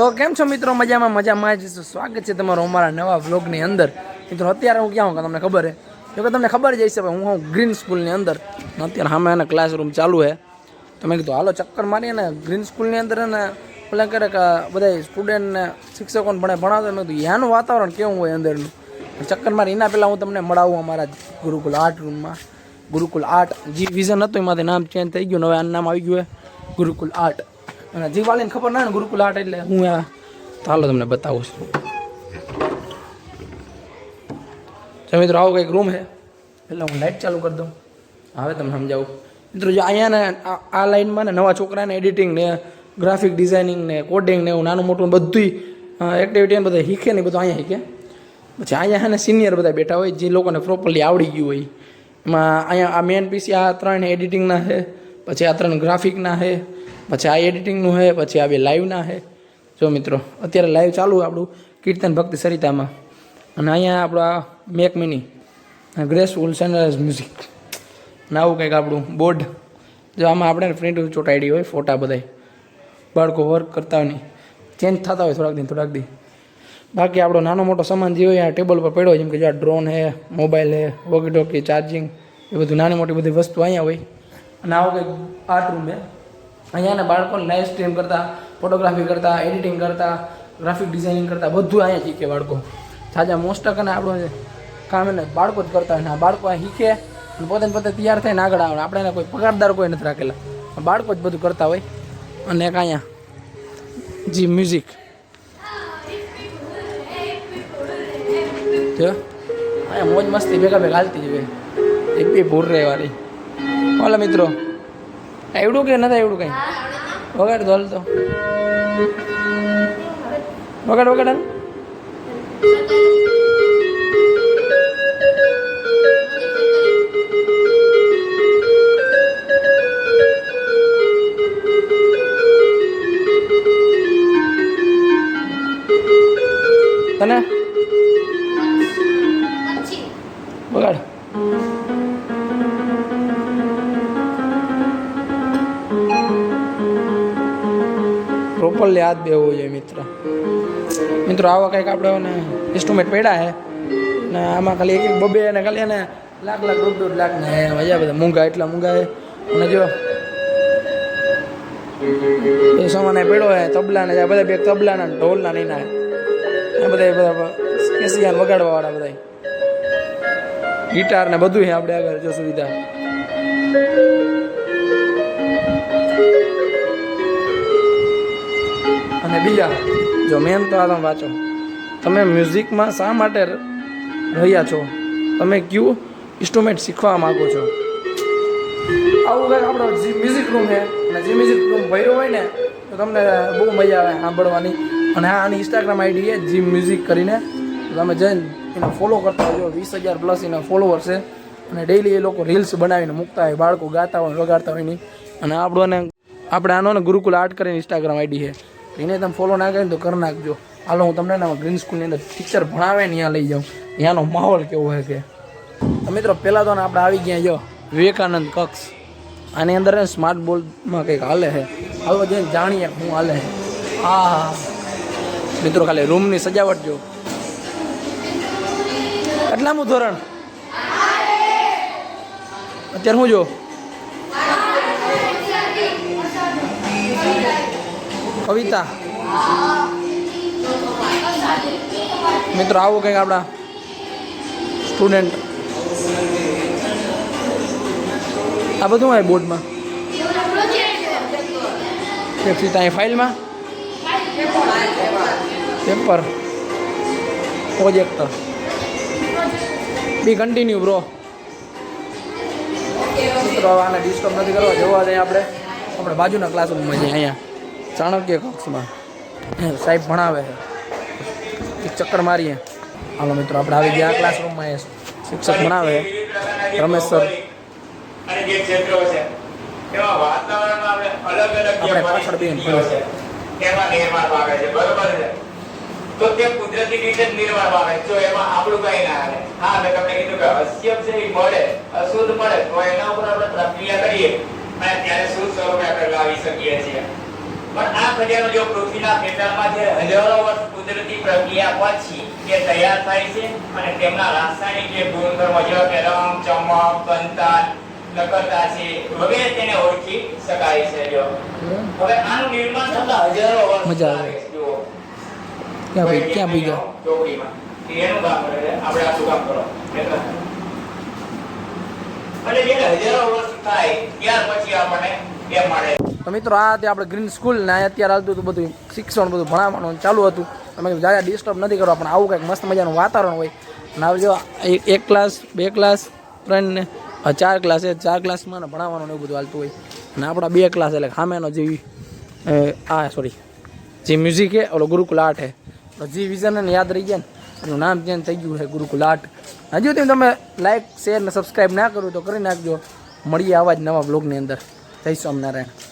તો કેમ છો મિત્રો? મજામાં મજામાં જ. છો. સ્વાગત છે તમારું અમારા નવા વ્લોગની અંદર. મિત્રો, અત્યારે હું ક્યાં હું તમને ખબર હે? જો કે તમને ખબર જ હશે હું હું ગ્રીન સ્કૂલની અંદર. અત્યારે સામે એના ક્લાસરૂમ ચાલુ છે તો મેં કીધું, હાલો, ચક્કર મારીએ ને. ગ્રીન સ્કૂલની અંદર ને પેલા કરે કે બધા સ્ટુડન્ટને શિક્ષકોને ભણે ભણાવતા મેં કીધું, યાનું વાતાવરણ કેવું હોય અંદરનું? ચક્કર મારી, એના પહેલાં હું તમને મળાવું અમારા ગુરુકુલ આર્ટ રૂમમાં. ગુરુકુલ આર્ટ જે વિઝન હતું, એમાંથી નામ ચેન્જ થઈ ગયું હવે આનું નામ આવી ગયું હોય ગુરુકુલ આર્ટ. અને જી વાલીને ખબર ના ને ગુરુકુલ આર્ટ એટલે હું આ હાલો તમને બતાવું છું. જો મિત્રો, આવો કંઈક રૂમ છે. એટલે હું લાઇટ ચાલુ કરી દઉં. હવે તમને સમજાવું. મિત્રો, જો અહીંયા ને આ- લાઈનમાં ને નવા છોકરાને એડિટિંગ ને ગ્રાફિક ડિઝાઇનિંગ ને કોડિંગ ને એવું નાનું મોટું બધુંય એક્ટિવિટી બધું શીખે ને બધું અહીંયા શીખે. પછી અહીંયા છે ને સિનિયર બધા બેઠા હોય, જે લોકોને પ્રોપરલી આવડી ગયું હોય. એમાં અહીંયા આ મેન પીસી આ ત્રણ એડિટિંગના છે, પછી આ ત્રણ ગ્રાફિકના છે પછી આ એડિટિંગનું છે પછી આ બે લાઈવના છે જો મિત્રો, અત્યારે લાઈવ ચાલુ આપણું કીર્તન ભક્તિ સરિતામાં. અને અહીંયા આપણું make mini graceful sunrise music અને આવું કંઈક આપણું બોર્ડ જો આમાં આપણે પ્રિન્ટ ચોંટાડી હોય ફોટા બધાય. બાળકો વર્ક કરતા નહીં ચેન્જ થતા હોય થોડાક દિન થોડાક દી. બાકી આપણો નાનો મોટો સામાન જે હોય, આ ટેબલ પર પડ્યો હોય, જેમ કે જો આ ડ્રોન છે મોબાઈલ છે વોકી ટોકી ચાર્જિંગ એ બધું નાની મોટી બધી વસ્તુ અહીંયા હોય. અને આવું કંઈક આર્ટ રૂમ છે અહીંયાના બાળકોને લાઈવ સ્ટ્રીમ કરતા ફોટોગ્રાફી કરતા એડિટિંગ કરતા ગ્રાફિક ડિઝાઇનિંગ કરતા, બધું અહીંયા શીખે બાળકો. સાજા મોસ્ટ અને આપણું કામ એને બાળકો જ કરતા હોય આ બાળકો અહીં શીખે અને પોતે પોતે તૈયાર થઈને આગળ આવે. આપણે એને કોઈ પગારદાર કોઈ નથી રાખેલા. બાળકો જ બધું કરતા હોય. અને એક અહીંયા જી મ્યુઝિક અહીંયા મોજ મસ્તી ભેગા ભેગા હાલતી જ હોય. એક બી ભૂર રહેવાની. ઓલા મિત્રો. આવડું કે નથી આવડું કંઈ? વગાડ ધોલ તો. વગાડ વગાડ. તને? વગાડ. પ્રોપરલી હાથ બેવું જોઈએ મિત્ર. મિત્રો, આવા કંઈક આપણે ઇન્સ્ટ્રુમેન્ટ પડ્યા છે. ને આમાં ખાલી એક બબે અને ખાલી એને લાખ લાખ દોઢ દોઢ લાખ ને મજા બધા મૂંઘા એટલા મૂંઘા હે અને જો એ સમાને પડ્યો હે તબલા ને બધા બે તબલાના ઢોલના નહીં ના આ બધા બધા કેસિયાન વગાડવા વાળા બધા. ગિટાર ને બધું આપણે આગળ, જો સુવિધા. અને બીજા, જો મેન તો આ તમે વાંચો. તમે મ્યુઝિકમાં શા માટે રહ્યા છો? તમે કયું ઇન્સ્ટ્રુમેન્ટ શીખવા માગો છો? આવું કંઈક આપણો જે મ્યુઝિક રૂમ છે. અને જે મ્યુઝિક રૂમ ભર્યો હોય ને, તો તમને બહુ મજા આવે સાંભળવાની. અને આ આની ઇન્સ્ટાગ્રામ આઈડી છે જીમ મ્યુઝિક કરીને. તમે જઈને એને ફોલો કરતા હોય વીસ હજાર પ્લસ એના ફોલોવર છે. અને ડેઈલી એ લોકો રીલ્સ બનાવીને મૂકતા હોય, બાળકો ગાતા હોય, વગાડતા હોય નહીં અને આપણોને આપણે આનો ગુરુકુલ આર્ટ કરીને ઇન્સ્ટાગ્રામ આઈડી છે. એને તમે ફોલો ના કરીને તો કરી નાખજો. હાલો, હું તમને એના ગ્રીન સ્કૂલની અંદર ટીચર ભણાવે ને ત્યાં લઈ જાઉં. ત્યાંનો માહોલ કેવો હોય કે? મિત્રો, પહેલાં તો આપણે આવી ગયા, જો, વિવેકાનંદ કક્ષ. આની અંદર સ્માર્ટ બોર્ડમાં કંઈક હાલે છે હાલો, જઈને જાણીએ હું હાલે છે હા મિત્રો, ખાલી રૂમની સજાવટ જો. કેટલામું ધોરણ? અત્યારે હું જો? કવિતા. મિત્રો, આવું કંઈક આપણા સ્ટુડન્ટ આ બધું હોય બોર્ડમાં? એક ત્યાં ફાઇલમાં? પેપર પ્રોજેક્ટર બી કન્ટિન્યુ બ્રો મિત્રો આને ડિસ્ટર્બ નથી કરવા, જવા દઈએ આપણે. આપણે બાજુના ક્લાસરૂમમાં જઈએ અહીંયા. ચાણક્ય કક્ષમાં. સાહેબ ભણાવે છે. ચક્કર મારીએ. હાલો મિત્રો, આપણે આવી ગયા ક્લાસરૂમમાં એ શિક્ષક ભણાવે રમેશ સર. આપણે પાછળ બેન કુદરતી રીતે નિર્માણ પામે. એમાં આપણું કઈ ના આવે હા, મેં તમને કીધું કે અશ્યમ છે એ મળે, અશુદ્ધ મળે, તો એના ઉપર આપણે પ્રક્રિયા કરીએ. અને ત્યારે શુદ્ધ સ્વરૂપે આપણે લાવી શકીએ છીએ? પણ આ ખજાનો જો પૃથ્વીના પેટાળમાં જે હજારો વર્ષ કુદરતી પ્રક્રિયા પછી તે તૈયાર થાય છે અને તેમના રાસાયણિક જે ગુણધર્મો જેવા કે રંગ ચમક કંતાન નકરતા છે વગેરે તેને ઓળખી શકાય છે જો. હવે આનું નિર્માણ થતા હજારો વર્ષ મજા આવે. જુઓ. ક્યાં ભાઈ ક્યાં ભાઈ ગયા ચોકડીમાં. એનું કામ કરે આપણે આ કામ કરો. એટલે. અને જ્યારે હજારો વર્ષ થાય ત્યાર પછી આપણને એ મળે તો મિત્રો, આ હતી આપણે ગ્રીન સ્કૂલ ને અત્યારે હાલતું હતું બધું શિક્ષણ બધું ભણાવવાનું ચાલુ હતું. તમે જ્યારે ડિસ્ટર્બ નથી કરવા, પણ આવું કંઈક મસ્ત મજાનું વાતાવરણ હોય. અને હવે જો એક ક્લાસ બે ક્લાસ ત્રણ ને ચાર ક્લાસ છે, ચાર ક્લાસમાં ભણાવવાનું એવું બધું હાલતું હોય. અને આપણા બે ક્લાસ એટલે ખામેનો જેવી આ સોરી જે મ્યુઝિક હે ઓલો ગુરુકુલ આર્ટ હે જી વિઝન ને યાદ રહી ગયા ને, એનું નામ ચેન્જ થઈ ગયું છે, ગુરુકુલ આર્ટ. હજુ તમે લાઈક શેર ને સબસ્ક્રાઈબ ના કરું તો કરી નાખજો. મળીએ આવા જ નવા બ્લોગની અંદર. જય સ્વામિનારાયણ.